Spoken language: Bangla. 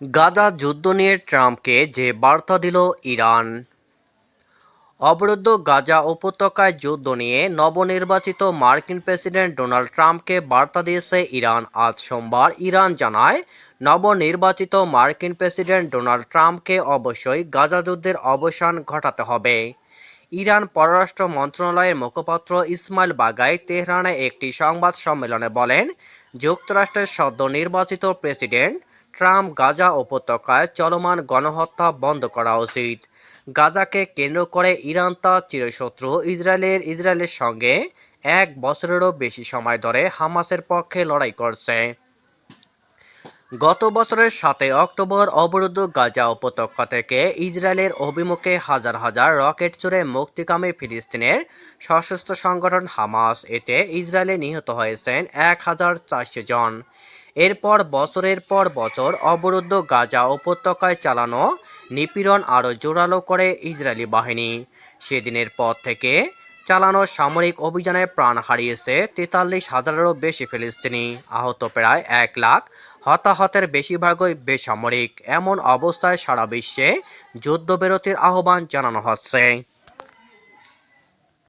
গাজা যুদ্ধ নিয়ে ট্রাম্পকে যে বার্তা দিল ইরান। অবরুদ্ধ গাজা উপত্যকায় যুদ্ধ নিয়ে নবনির্বাচিত মার্কিন প্রেসিডেন্ট ডোনাল্ড ট্রাম্পকে বার্তা দিয়েছে ইরান। আজ সোমবার ইরান জানায়, নবনির্বাচিত মার্কিন প্রেসিডেন্ট ডোনাল্ড ট্রাম্পকে অবশ্যই গাজা যুদ্ধের অবসান ঘটাতে হবে। ইরান পররাষ্ট্র মন্ত্রণালয়ের মুখপাত্র ইসমাইল বাগাই তেহরানে একটি সংবাদ সম্মেলনে বলেন, যুক্তরাষ্ট্রের সদ্য নির্বাচিত প্রেসিডেন্ট ট্রাম্প গাজা উপত্যকায় চলমান গণহত্যা বন্ধ করা উচিত। গাজাকে কেন্দ্র করে ইরান তার চিরশত্রু। ইসরায়েলের ইসরায়েলের সঙ্গে এক বছরেরও বেশি সময় ধরে হামাসের পক্ষে লড়াই করছে। গত বছরের সাতই অক্টোবর অবরুদ্ধ গাজা উপত্যকা থেকে ইসরায়েলের অভিমুখে হাজার হাজার রকেট ছুড়ে মুক্তিকামী ফিলিস্তিনের সশস্ত্র সংগঠন হামাস, এতে ইসরায়েলে নিহত হয়েছেন এক হাজার চারশো জন। এরপর বছরের পর বছর অবরুদ্ধ গাজা উপত্যকায় চালানো নিপীড়ন আরও জোরালো করে ইসরায়েলি বাহিনী। সেদিনের পর থেকে চালানো সামরিক অভিযানে প্রাণ হারিয়েছে তেতাল্লিশ হাজারেরও বেশি ফিলিস্তিনি। আহত প্রায় এক লাখ, হতাহতের বেশিরভাগই বেসামরিক। এমন অবস্থায় সারা বিশ্বে যুদ্ধবিরতির আহ্বান জানানো হচ্ছে।